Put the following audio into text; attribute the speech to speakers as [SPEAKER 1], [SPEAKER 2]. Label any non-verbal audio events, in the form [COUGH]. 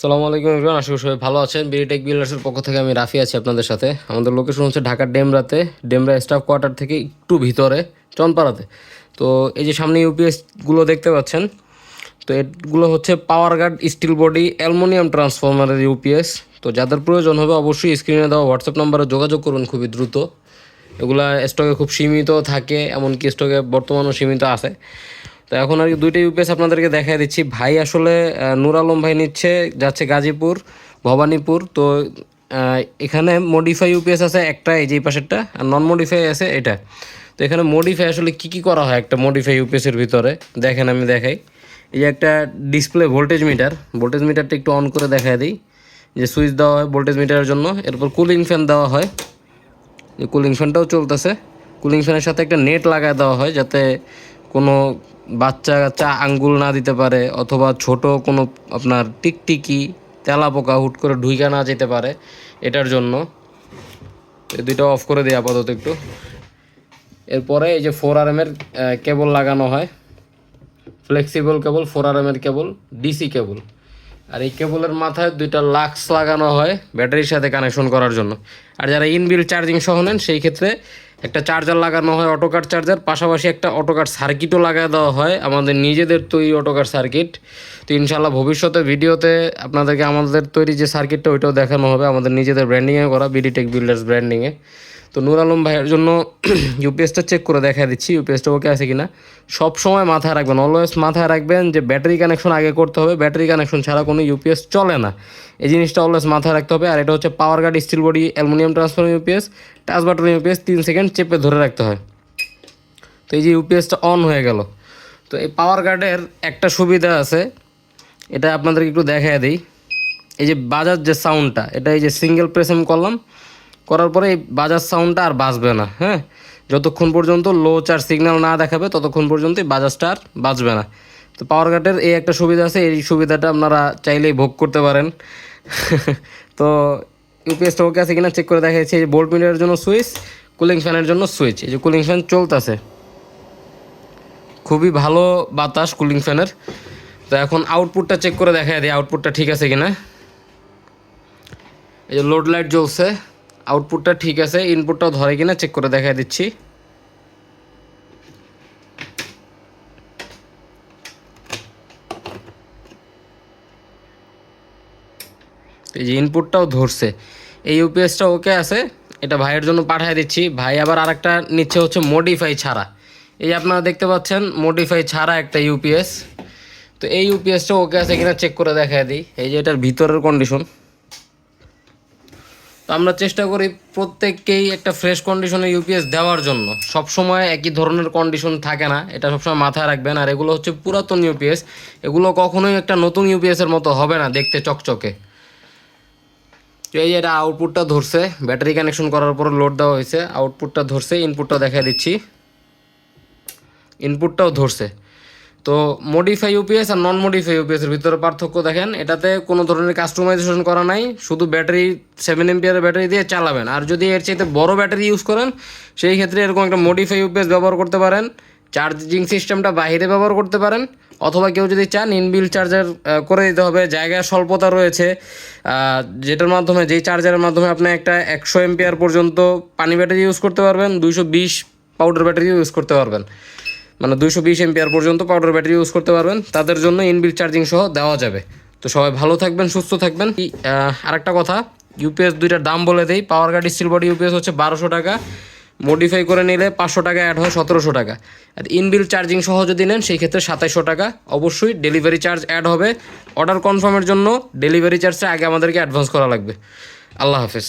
[SPEAKER 1] সালামু আলাইকুম এভরিওয়ান আশা সবাই ভালো আছেন। বিরিটেক বিল্ডার্সের পক্ষ থেকে আমি রাফি আছি আপনাদের সাথে। আমাদের লোকেশন হচ্ছে ঢাকার ডেমরাতে। ডেমরা স্টাফ কোয়ার্টার থেকে একটু ভিতরে, চনপাড়াতে। তো এই যে সামনে ইউপিএসগুলো দেখতে পাচ্ছেন, তো এগুলো হচ্ছে power guard steel body aluminium ট্রান্সফর্মারের UPS তো যাদের প্রয়োজন হবে অবশ্যই স্ক্রিনে দেওয়া হোয়াটসঅ্যাপ নাম্বারে যোগাযোগ করুন খুবই দ্রুত। এগুলা স্টকে খুব সীমিত থাকে, এমনকি স্টকে বর্তমানেও সীমিত আছে। তো এখন আর কি দুইটা ইউপিএস আপনাদেরকে দেখাই দিচ্ছি। ভাই আসলে নূর আলম ভাই নিচ্ছে, যাচ্ছে গাজীপুর, ভবানীপুর। তো এখানে মডিফাই ইউপিএস আছে একটা এই যে পাশেরটা, আর নন মডিফাই আছে এটা। তো এখানে মডিফাই আসলে কি কি করা হয় একটা মডিফাই ইউপিএসের ভিতরে? দেখেন আমি দেখাই। এই যে একটা ডিসপ্লে ভোল্টেজ মিটার ভোল্টেজ মিটারটা একটু অন করে দেখাই দিই। যে সুইচ দেওয়া হয় ভোল্টেজ মিটারের জন্য, এরপর কুলিং ফ্যান দেওয়া হয়। যে কুলিং ফ্যানটাও চলতেছে। কুলিং ফ্যানের সাথে একটা নেট লাগায় দেওয়া হয় যাতে কোনো বাচ্চা কাচ্চা আঙ্গুল না দিতে পারে, অথবা ছোট কোনো আপনার টিকটিকি তেলা পোকা হুট করে ঢুইকা না যেতে পারে, এটার জন্য। এই দুইটা অফ করে দিই আপাতত একটু। এরপরে এই যে ফোর আর এমের কেবল লাগানো হয়। ফ্লেক্সিবল কেবল ফোর আর এমের কেবল ডিসি কেবল আর এই কেবলের মাথায় দুইটা লাক্স লাগানো হয় ব্যাটারির সাথে কানেকশন করার জন্য। আর যারা ইনবিল চার্জিং সহ নেন, সেই ক্ষেত্রে একটা চার্জার লাগানো হয় অটোকার চার্জার পাশাপাশি একটা অটোকার সার্কিটও লাগিয়ে দেওয়া হয়। আমাদের নিজেদের তৈরি অটোকার সার্কিট তো ইনশাল্লাহ ভবিষ্যতে ভিডিওতে আপনাদেরকে আমাদের তৈরি যে সার্কিটটা ওইটাও দেখানো হবে। আমাদের নিজেদের ব্র্যান্ডিংয়ে করা বিডিটেক বিল্ডার্স ব্র্যান্ডিংয়ে তো নূর আলম ভাইয়ের জন্য [CLEARS THROAT] ইউপিএসটা চেক করে দেখা দিচ্ছি ইউপিএসটা ওকে আছে কিনা। সব সময় মাথায় রাখবেন অলওয়েজ মাথায় রাখবেন যে ব্যাটারি কানেকশন আগে করতে হবে ব্যাটারি কানেকশন ছাড়া কোনো ইউপিএস চলে না। এই জিনিসটা অলওয়েজ মাথায় রাখতে হবে, আর এটা হচ্ছে power guard steel body aluminium transfer UPS touch button UPS তিন সেকেন্ড চেপে ধরে রাখতে হয়। তো এই যে ইউপিএসটা অন হয়ে গেল। তো এই পাওয়ার গার্ডের একটা সুবিধা আছে, এটা আপনাদেরকে একটু দেখায় দিই। এই যে বাজার যে সাউন্ডটা এটা এই যে সিঙ্গেল প্রেস আমি করলাম করার পরে এই বাজার সাউন্ডটা আর বাজবে না হ্যাঁ? যতক্ষণ পর্যন্ত লো চার্জ সিগন্যাল না দেখাবে, ততক্ষণ পর্যন্ত এই বাজাজটা আর বাজবে না। তো পাওয়ার কাটের এই একটা সুবিধা আছে, এই সুবিধাটা আপনারা চাইলেই ভোগ করতে পারেন। [LAUGHS] তো ইউপিএসটা ওকে আছে কিনা চেক করে দেখা যাচ্ছে এই বোল্ট মিটারের জন্য সুইচ কুলিং ফ্যানের জন্য সুইচ এই যে কুলিং ফ্যান চলতেছে। খুবই ভালো বাতাস কুলিং ফ্যানের তো এখন আউটপুটটা চেক করে দেখা দিই আউটপুটটা ঠিক আছে কিনা। এই যে লোড লাইট জ্বলছে। আউটপুটটা ঠিক আছে ইনপুটটাও ধরে কিনা চেক করে দেখা দিচ্ছি। এই যে ইনপুটটাও ধরছে, এই ইউপিএসটা ওকে আছে, এটা ভাইয়ের জন্য পাঠিয়ে দিচ্ছি। ভাই আবার আরেকটা নিচ্ছে হচ্ছে মডিফাই ছাড়া। এই আপনারা দেখতে পাচ্ছেন মডিফাই ছাড়া একটা ইউপিএস তো এই ইউপিএসটা ওকে আছে কিনা চেক করে দেখায় দিই। এই যে এটার ভিতরের কন্ডিশন তো আমরা চেষ্টা করি প্রত্যেককেই একটা ফ্রেশ কন্ডিশনে ইউপিএস দেওয়ার জন্য। সব সময় একই ধরনের কন্ডিশন থাকে না, এটা সবসময় মাথায় রাখবেন। আর এগুলো হচ্ছে পুরাতন ইউপিএস এগুলো কখনোই একটা নতুন ইউপিএসের মতো হবে না দেখতে চকচকে। তো এই যে এটা আউটপুটটা ধরছে ব্যাটারি কানেকশন করার পর লোড দেওয়া হয়েছে আউটপুটটা ধরছে ইনপুটটা দেখা দিচ্ছি। ইনপুটটাও ধরছে। তো মডিফাই ইউপিএস আর নন মডিফাই ইউপিএস এর ভিতরে পার্থক্য দেখেন, এটাতে কোনো ধরনের কাস্টমাইজেশন করা নাই, শুধু ব্যাটারি সেভেন এমপিয়ারের ব্যাটারি দিয়ে চালাবেন। আর যদি এর চাইতে বড় ব্যাটারি ইউজ করেন, সেই ক্ষেত্রে এরকম একটা মডিফাই ইউপিএস ব্যবহার করতে পারেন চার্জিং সিস্টেমটা বাইরে ব্যবহার করতে পারেন, অথবা কেউ যদি চান ইনবিল চার্জার করে দিতে হবে, জায়গায় স্বল্পতা রয়েছে যেটার মাধ্যমে, যেই চার্জারের মাধ্যমে আপনি একটা একশো এমপিয়ার পর্যন্ত পানি ব্যাটারি ইউজ করতে পারবেন, দুইশো বিশ পাউডার ব্যাটারি ইউজ করতে পারবেন। মানে দুইশো বিশ এমপিআর পর্যন্ত পাউডার ব্যাটারি ইউজ করতে পারবেন। তাদের জন্য ইনবিল চার্জিং সহ দেওয়া যাবে। তো সবাই ভালো থাকবেন, সুস্থ থাকবেন। আর একটা কথা ইউপিএস দুইটার দাম বলে দেই। Power guard steel body UPS হচ্ছে বারোশো টাকা। মডিফাই করে নিলে পাঁচশো টাকা অ্যাড হয় সতেরোশো টাকা। আর ইনবিল চার্জিং সহ যদি নেন, সেই ক্ষেত্রে সাতাইশশো টাকা। অবশ্যই ডেলিভারি চার্জ অ্যাড হবে। অর্ডার কনফার্মের জন্য ডেলিভারি চার্জটা আগে আমাদেরকে অ্যাডভান্স করা লাগবে। আল্লাহ হাফেজ।